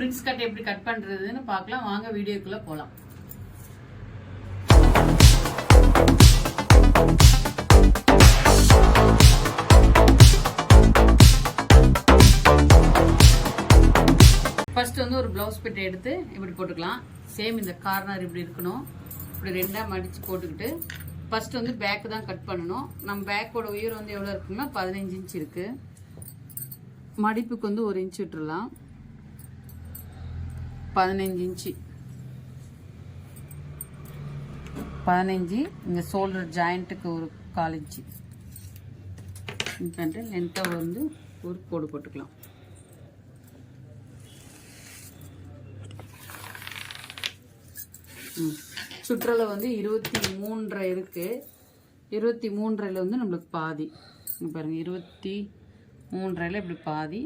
Prince cut எப்படி cut பண்றதுன்னு பார்க்கலாம். வாங்க வீடியோக்குள்ள போகலாம் ஃபஸ்ட்டு வந்து ஒரு ப்ளவுஸ் பெட்டை எடுத்து இப்படி போட்டுக்கலாம். சேம் இந்த கார்னர் இப்படி இருக்கணும். இப்படி ரெண்டாக மடித்து போட்டுக்கிட்டு ஃபஸ்ட்டு வந்து பேக்கு தான் கட் பண்ணணும். நம்ம பேக்கோட உயரம் வந்து எவ்வளோ இருக்குன்னா பதினஞ்சு இன்ச் இருக்குது மடிப்புக்கு வந்து ஒரு இன்ச் விட்டுருலாம் பதினஞ்சு இன்ச்சு பதினஞ்சு இங்கே ஷோல்டர் ஜாயிண்ட்டுக்கு ஒரு கால் இன்ச்சு பண்ணிட்டு லென்த்தாக வந்து ஒரு கோடு போட்டுக்கலாம். ம். வந்து இருபத்தி மூன்றரை இருக்குது இருபத்தி மூன்றையில் வந்து நம்மளுக்கு பாதி. பாருங்கள் இருபத்தி மூன்றையில் இப்படி பாதி.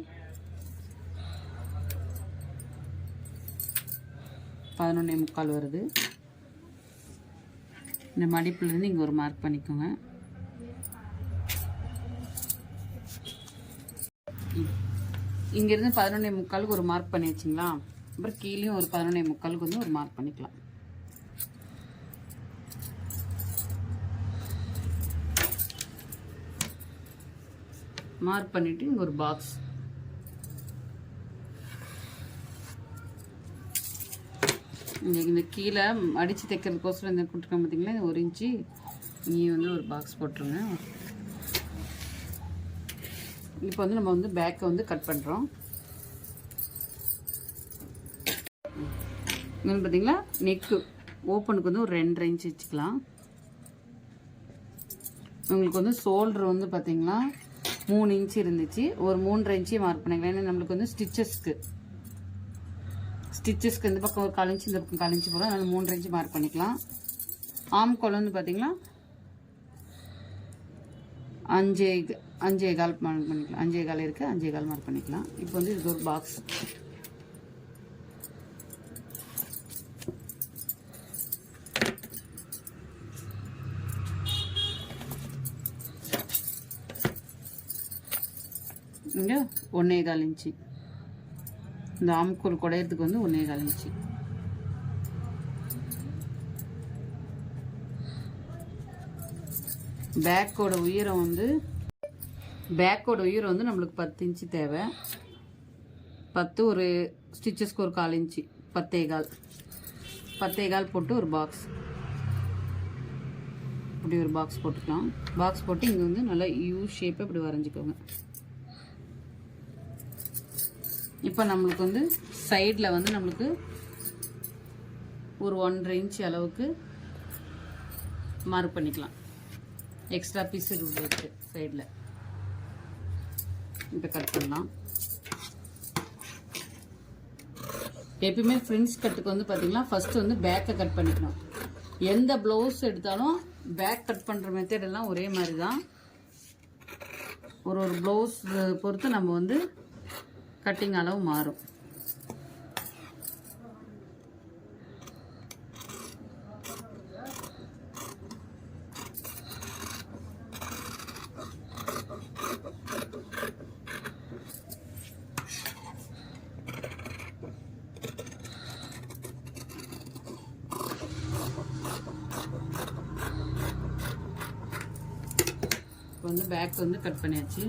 பதினொன்னே முக்கால் வருது. இந்த மடிப்புலேருந்து இங்கே ஒரு மார்க் பண்ணிக்கோங்க. இங்கேருந்து பதினொன்னே முக்காலுக்கு ஒரு மார்க் பண்ணி வச்சிங்களா அப்புறம் கீழேயும் ஒரு பதினொன்னே முக்காலுக்கு வந்து ஒரு மார்க் பண்ணிக்கலாம். மார்க் பண்ணிவிட்டு இங்கே ஒரு பாக்ஸ் இங்கே இந்த கீழே அடித்து தைக்கிறதுக்கோசரம் இந்த கொடுத்துருக்கோம் பார்த்தீங்களா? ஒரு இன்ச்சு. நீ வந்து ஒரு பாக்ஸ் போட்டுருங்க. இப்போ வந்து நம்ம வந்து பேக்கை வந்து கட் பண்ணுறோம் இங்கே பார்த்தீங்களா? நெக்கு ஓப்பனுக்கு வந்து ஒரு ரெண்டரை இன்ச் வச்சுக்கலாம். உங்களுக்கு வந்து ஷோல்டர் வந்து பார்த்தீங்களா? மூணு இன்ச்சு இருந்துச்சு. ஒரு மூன்றரை இன்ச்சு மார்க் பண்ணிக்கலாம். ஏன்னா நம்மளுக்கு வந்து ஸ்டிச்சஸ்க்கு ஸ்டிச்சஸ்க்கு இந்த பக்கம் ஒரு கால் இந்த பக்கம் கால் போகிறோம் அதனால் மூன்று இன்ச்சு மார்க் பண்ணிக்கலாம். ஆம் கோல் வந்து பார்த்திங்கன்னா அஞ்சே அஞ்சே கால் மார்க் பண்ணிக்கலாம். அஞ்சே கால் இருக்குது அஞ்சே கால் மார்க் பண்ணிக்கலாம். இப்போ வந்து இது ஒரு பாக்ஸ் இங்கே ஒன்றே கால் இன்ச்சு. இந்த ஆம்கூல் குடையிறதுக்கு வந்து ஒன்றே கால் இன்ச்சு பேக்கோட உயரம் வந்து பேக்கோட உயரம் வந்து நம்மளுக்கு பத்து இன்ச்சு தேவை. பத்து ஒரு ஸ்டிச்சஸ்க்கு ஒரு கால் இன்ச்சு பத்தே கால். பத்தே கால் போட்டு ஒரு பாக்ஸ் இப்படி ஒரு பாக்ஸ் போட்டுக்கலாம். பாக்ஸ் போட்டு இங்கே வந்து நல்லா யூ ஷேப்பை இப்படி வரைஞ்சிக்கோங்க. இப்போ நம்மளுக்கு வந்து சைடில் வந்து நம்மளுக்கு ஒரு ஒன்றரை இன்ச் அளவுக்கு மார்க் பண்ணிக்கலாம். எக்ஸ்ட்ரா பீஸ் இருக்கு சைடில் இப்போ கட் பண்ணலாம். எப்பயுமே ஃப்ரெண்ட்ஸ் கட்டுக்கு வந்து பார்த்தீங்கன்னா ஃபஸ்ட்டு வந்து பேக்கை கட் பண்ணிக்கணும். எந்த ப்ளவுஸ் எடுத்தாலும் பேக் கட் பண்ணுற மெத்தட் எல்லாம் ஒரே மாதிரி தான் ஒரு ஒரு ப்ளவுஸ் பொறுத்து நம்ம வந்து கட்டிங் அளவு மாறும். இப்போ வந்து பேக் வந்து கட் பண்ணியாச்சு.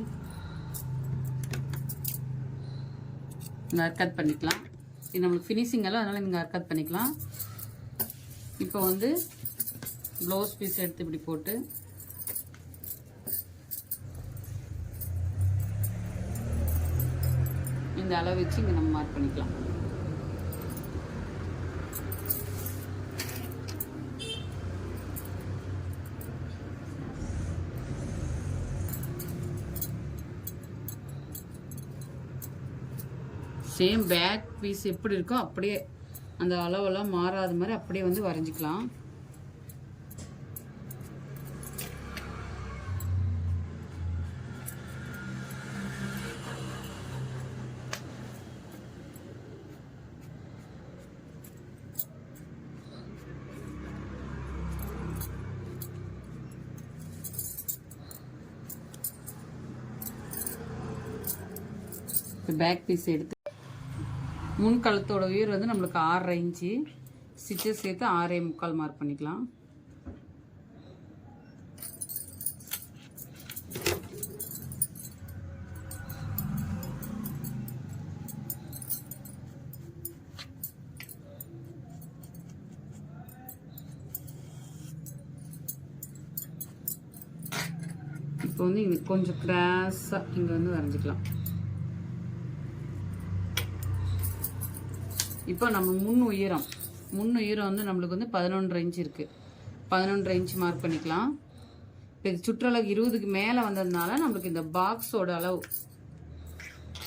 இங்கே அர்கட் பண்ணிக்கலாம். இது நம்மளுக்கு ஃபினிஷிங் எல்லாம் அதனால் நீங்கள் அர்கட் பண்ணிக்கலாம். இப்போ வந்து ப்ளவுஸ் பீஸ் எடுத்து இப்படி போட்டு. இந்த அளவு வச்சு இங்கே நம்ம மார்க் பண்ணிக்கலாம். சேம் பேக் பீஸ் எப்படி இருக்கோ அப்படியே அந்த அளவெல்லாம் மாறாத மாதிரி அப்படியே வந்து வரைஞ்சிக்கலாம். பேக் பீஸ் எடுத்து முன் கழுத்தோட உயர் வந்து நம்மளுக்கு ஆறரை இன்ச்சு. ஸ்டிச்சஸ் சேர்த்து ஆறே முக்கால் மார்க் பண்ணிக்கலாம். இப்போ வந்து இங்கே கொஞ்சம் கிராஸாக இங்கே வந்து வரைஞ்சிக்கலாம். இப்போ நம்ம முன் உயரம். முன் உயரம் வந்து நம்மளுக்கு வந்து பதினொன்றரை இன்ச் இருக்குது பதினொன்றரை இன்ச் மார்க் பண்ணிக்கலாம். இப்போ இது சுற்றளவு இருபதுக்கு மேலே வந்ததுனால நம்மளுக்கு இந்த பாக்ஸோட அளவு.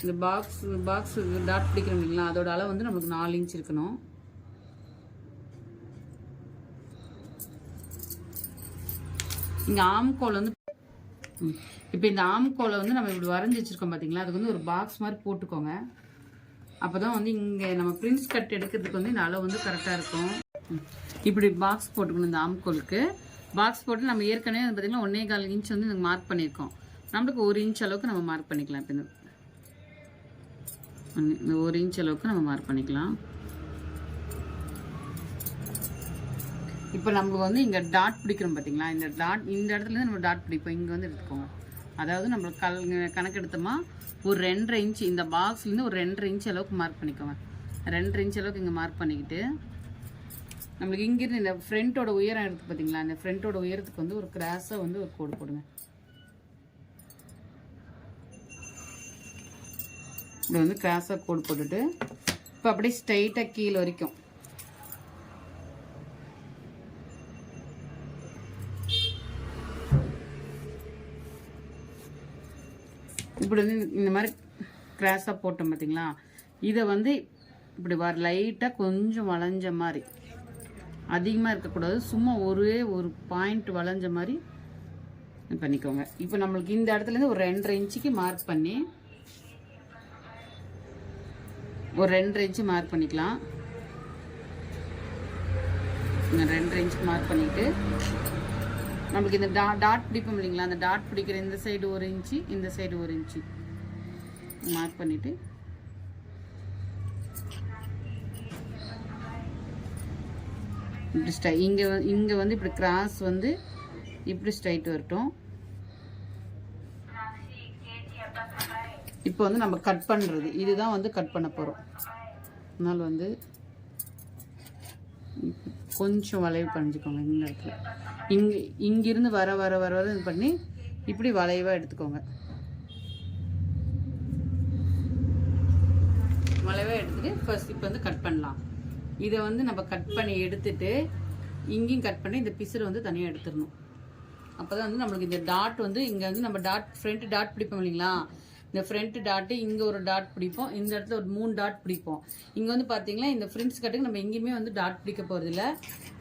இந்த பாக்ஸ் பாக்ஸ் டாட் பிடிக்கிறோம் இல்லைங்களா? அதோட அளவு வந்து நம்மளுக்கு நாலு இன்ச் இருக்கணும். இங்கே ஆம்கோல் வந்து இப்போ இந்த ஆம்கோலை வந்து நம்ம இப்படி வரைஞ்சி வச்சிருக்கோம் பார்த்தீங்களா அதுக்கு வந்து ஒரு பாக்ஸ் மாதிரி போட்டுக்கோங்க. அப்போ தான் வந்து இங்கே நம்ம பிரின்ஸ் கட் எடுக்கிறதுக்கு வந்து இந்த அளவு வந்து கரெக்டாக இருக்கும். இப்படி பாக்ஸ் போட்டுக்கணும் இந்த ஆம்கோலுக்கு பாக்ஸ் போட்டு நம்ம ஏற்கனவே வந்து பார்த்தீங்கன்னா ஒன்னே கால் இன்ச் வந்து இதுக்கு மார்க் பண்ணியிருக்கோம். நம்மளுக்கு ஒரு இன்ச் அளவுக்கு நம்ம மார்க் பண்ணிக்கலாம். இப்போ இந்த ஒரு இன்ச் அளவுக்கு நம்ம மார்க் பண்ணிக்கலாம். இப்போ நம்மளுக்கு வந்து இங்கே டாட் பிடிக்கிறோம் பார்த்தீங்களா இந்த டாட் இந்த இடத்துல இருந்து நம்ம டாட் பிடிப்போம். இங்கே வந்து எடுத்துக்கோங்க. அதாவது நம்மளுக்கு கல் கணக்கெடுத்தோமா ஒரு ரெண்டரை இன்ச் இந்த பாக்ஸ்லேருந்து ஒரு ரெண்டரை இன்ச் அளவுக்கு மார்க் பண்ணிக்கோங்க. ரெண்டரை இன்ச் அளவுக்கு இங்கே மார்க் பண்ணிக்கிட்டு நம்மளுக்கு இங்கிருந்து இந்த ஃப்ரண்ட்டோட உயரம் எடுத்து பார்த்தீங்களா அந்த ஃப்ரண்ட்டோட உயரத்துக்கு வந்து ஒரு கிராஸாக வந்து ஒரு கோடு போடுங்க. இப்படி வந்து கிராஸாக கோடு போட்டுட்டு இப்போ அப்படியே ஸ்ட்ரைட்டாக கீழே வரைக்கும். இப்படி வந்து இந்த மாதிரி கிராஸாக போட்டோம் பார்த்தீங்களா இதை வந்து இப்படி வர லைட்டாக கொஞ்சம் வளைஞ்ச மாதிரி அதிகமாக இருக்கக்கூடாது. சும்மா ஒரே ஒரு பாயிண்ட் வளைஞ்ச மாதிரி பண்ணிக்கோங்க. இப்போ நம்மளுக்கு இந்த இடத்துலேருந்து ஒரு ரெண்டரை இன்ச்சுக்கு மார்க் பண்ணி ஒரு ரெண்டரை இன்ச்சு மார்க் பண்ணிக்கலாம். ரெண்டரை இன்ச்சுக்கு மார்க் பண்ணிவிட்டு நம்மளுக்கு இந்த டா டாட் பிடிப்போம் இல்லைங்களா? அந்த டாட் பிடிக்கிற இந்த சைடு ஒரு இன்ச்சு இந்த சைடு ஒரு இன்ச்சு மார்க் பண்ணிவிட்டு இப்படி ஸ்டை இங்கே இங்கே வந்து இப்படி கிராஸ் வந்து இப்படி ஸ்ட்ரைட் வரட்டும். இப்போ வந்து நம்ம கட் பண்ணுறது இதுதான் வந்து கட் பண்ண போகிறோம் அதனால் வந்து கொஞ்சம் வளைவு பண்ணிக்கோங்க இந்த இடத்துல. இங்கே இங்கிருந்து வர வர வர வர இது பண்ணி இப்படி வளைவாக எடுத்துக்கோங்க. வளைவாக எடுத்துகிட்டு ஃபர்ஸ்ட் இப்போ வந்து கட் பண்ணலாம். இதை வந்து நம்ம கட் பண்ணி எடுத்துட்டு இங்கேயும் கட் பண்ணி இந்த பிசுறு வந்து தனியாக எடுத்துடணும். அப்போ தான் வந்து நம்மளுக்கு இந்த டாட் வந்து இங்கே வந்து நம்ம டாட் ஃப்ரண்ட் டாட் பிடிப்போம் இல்லைங்களா? இந்த ஃப்ரண்ட் டாட்டு இங்கே ஒரு டாட் பிடிப்போம். இந்த இடத்துல ஒரு மூணு டாட் பிடிப்போம். இங்கே வந்து பார்த்தீங்கன்னா இந்த ஃப்ரெண்ட்ஸ் கட்டுக்கு நம்ம எங்கேயுமே வந்து டாட் பிடிக்க போகிறதில்ல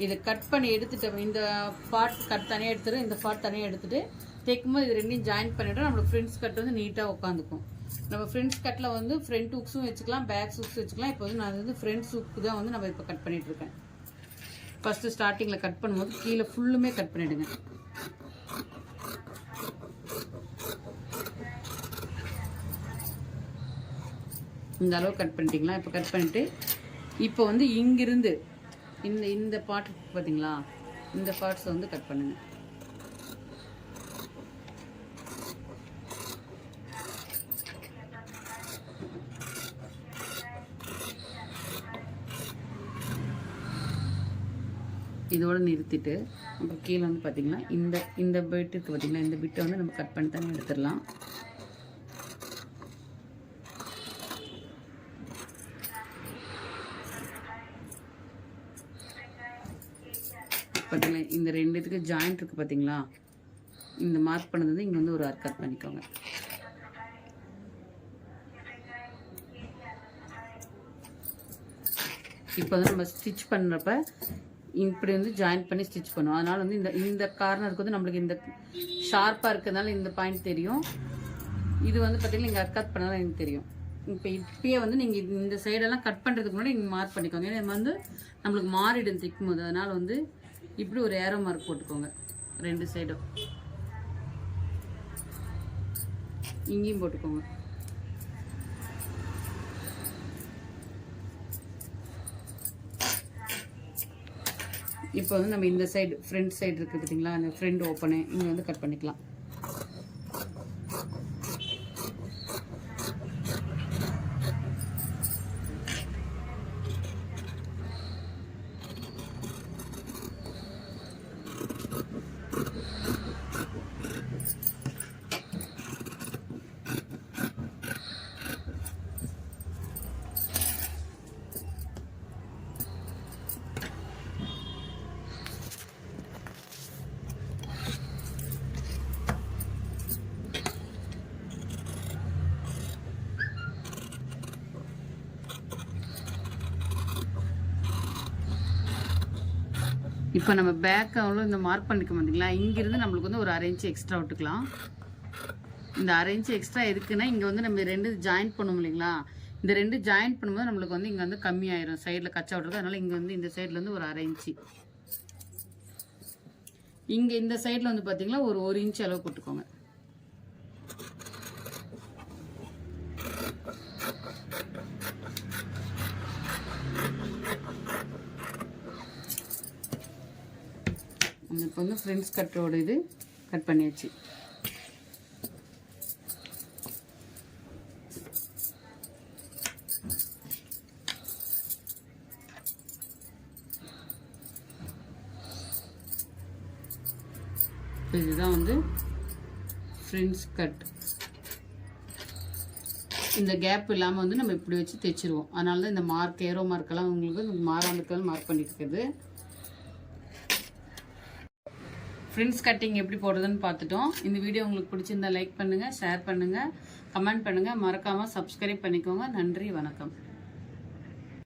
இதை கட் பண்ணி எடுத்துட்டு இந்த பார்ட் கட் தனியாக எடுத்துட்டு இந்த பார்ட் தனியாக எடுத்துட்டு தைக்கும்போது இது ரெண்டையும் ஜாயின் பண்ணிவிட்டோம் நம்மளோட ஃப்ரெண்ட்ஸ் கட் வந்து நீட்டாக உட்காந்துக்கும். நம்ம ஃப்ரெண்ட்ஸ் கட்டில் வந்து ஃப்ரண்ட் ஹுக்ஸும் வச்சுக்கலாம் பேக் ஹுக்ஸ் வச்சுக்கலாம். இப்போ வந்து நான் வந்து ஃப்ரண்ட்ஸ் ஹுக்கு தான் வந்து நம்ம இப்போ கட் பண்ணிகிட்ருக்கேன் ஃபஸ்ட்டு ஸ்டார்டிங்கில் கட் பண்ணும்போது கீழே ஃபுல்லுமே கட் பண்ணிவிடுங்க இந்த அளவு கட் பண்ணிட்டீங்களா? இப்போ கட் பண்ணிட்டு இப்போ வந்து இங்கிருந்து இந்த இந்த பார்ட் பார்த்தீங்களா இந்த பார்ட்ஸை வந்து கட் பண்ணுங்க. இதோட நிறுத்திட்டு இப்போ கீழே வந்து பார்த்தீங்கன்னா இந்த இந்த பெட்டுக்கு இருக்குது பார்த்தீங்களா இந்த பிட்டை வந்து நம்ம கட் பண்ணி தானே எடுத்துடலாம் பார்த்தீங்களா இந்த ரெண்டு இதுக்கு ஜாயிண்ட் இருக்குது பார்த்தீங்களா இந்த மார்க் பண்ணது வந்து இங்கே வந்து ஒரு ஆர் கட் பண்ணிக்கோங்க. இப்போ வந்து நம்ம ஸ்டிச் பண்ணுறப்ப இப்படி வந்து ஜாயின் பண்ணி ஸ்டிச் பண்ணுவோம். அதனால் வந்து இந்த இந்த கார்னருக்கு வந்து நம்மளுக்கு இந்த ஷார்ப்பாக இருக்கிறதுனால இந்த பாயிண்ட் தெரியும். இது வந்து பார்த்தீங்கன்னா இங்கே கட் பண்ணாலும் எனக்கு தெரியும். இப்போ இப்பயே வந்து நீங்கள் இந்த சைடெல்லாம் கட் பண்ணுறதுக்கு முன்னாடி நீங்கள் மார்க் பண்ணிக்கோங்க. ஏன்னா வந்து நம்மளுக்கு மாறிடும் தைக்கும் போது அதனால் வந்து இப்படி ஒரு ஏரோ மார்க் போட்டுக்கோங்க. ரெண்டு சைடும் இங்கேயும் போட்டுக்கோங்க. இப்போ வந்து நம்ம இந்த சைடு ஃப்ரண்ட் சைடு இருக்குது பார்த்தீங்களா அந்த ஃப்ரெண்ட் ஓப்பனு இங்கே வந்து கட் பண்ணிக்கலாம். இப்போ நம்ம பேக் அவ்வளோ இந்த மார்க் பண்ணிக்க மாட்டீங்களா இங்கேருந்து நம்மளுக்கு வந்து ஒரு அரை இன்ச்சு எக்ஸ்ட்ரா விட்டுக்கலாம். இந்த அரை இன்ச்சு எக்ஸ்ட்ரா எதுக்குன்னா இங்கே வந்து நம்ம ரெண்டு ஜாயின் பண்ணுவோம் இல்லைங்களா? இந்த ரெண்டு ஜாயின் பண்ணும்போது நம்மளுக்கு வந்து இங்கே வந்து கம்மியாயிரும் சைடில் கச்சா விட்றது அதனால் இங்கே வந்து இந்த சைடில் வந்து ஒரு அரை இன்ச்சு இங்கே இந்த சைடில் வந்து பார்த்தீங்கன்னா ஒரு ஒரு இன்ச்சு அளவு போட்டுக்கோங்க. இப்போ வந்து ஃப்ரெண்ட்ஸ் கட்டோட இது கட் பண்ணியாச்சு. இதுதான் வந்து ஃப்ரெண்ட்ஸ் கட் இந்த கேப் இல்லாமல் வந்து நம்ம இப்படி வச்சு தைச்சிருவோம். அதனால தான் இந்த மார்க் ஏரோ மார்க்கெல்லாம் உங்களுக்கு மாறாமல் மார்க் பண்ணிட்டு இருக்குது ஃப்ரிண்ட்ஸ் கட்டிங் எப்படி போடுறதுன்னு பார்த்துட்டோம். இந்த வீடியோ உங்களுக்கு பிடிச்சிருந்தா லைக் பண்ணுங்கள் ஷேர் பண்ணுங்கள் கமெண்ட் பண்ணுங்கள் மறக்காமல் சப்ஸ்கிரைப் பண்ணிக்கோங்க. நன்றி வணக்கம்.